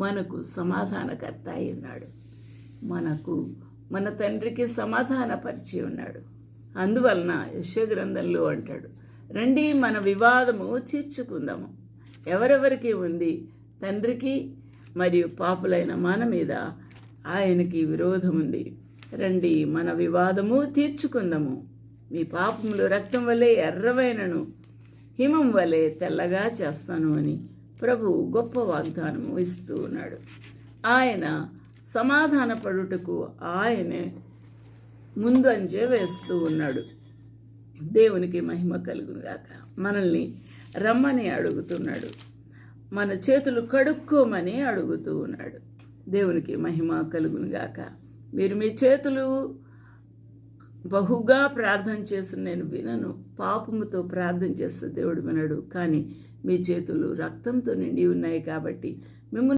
మనకు సమాధానకర్త అయి ఉన్నాడు. మనకు మన తండ్రికి సమాధానపరిచి ఉన్నాడు. అందువలన యశగ్రంథంలో అంటాడు రండి మన వివాదము తీర్చుకుందాము. ఎవరెవరికి ఉంది తండ్రికి మరియు పాపులైన మన మీద ఆయనకి విరోధం ఉంది. రండి మన వివాదము తీర్చుకుందాము. మీ పాపములు రక్తం వలె ఎర్రవైనను హిమం వలె తెల్లగా చేస్తాను అని ప్రభు గొప్ప వాగ్దానము ఇస్తూ ఉన్నాడు. ఆయన సమాధానపడుటకు ఆయనే ముందంజే వేస్తూ ఉన్నాడు. దేవునికి మహిమ కలుగునుగాక. మనల్ని రమ్మని అడుగుతున్నాడు. మన చేతులు కడుక్కోమని అడుగుతూ ఉన్నాడు. దేవునికి మహిమ కలుగునుగాక. మీరు మీ చేతులు బహుగా ప్రార్థన చేసి నేను వినను. పాపముతో ప్రార్థన చేస్తే దేవుడు వినడు. కానీ మీ చేతులు రక్తంతో నిండి ఉన్నాయి కాబట్టి మిమ్మల్ని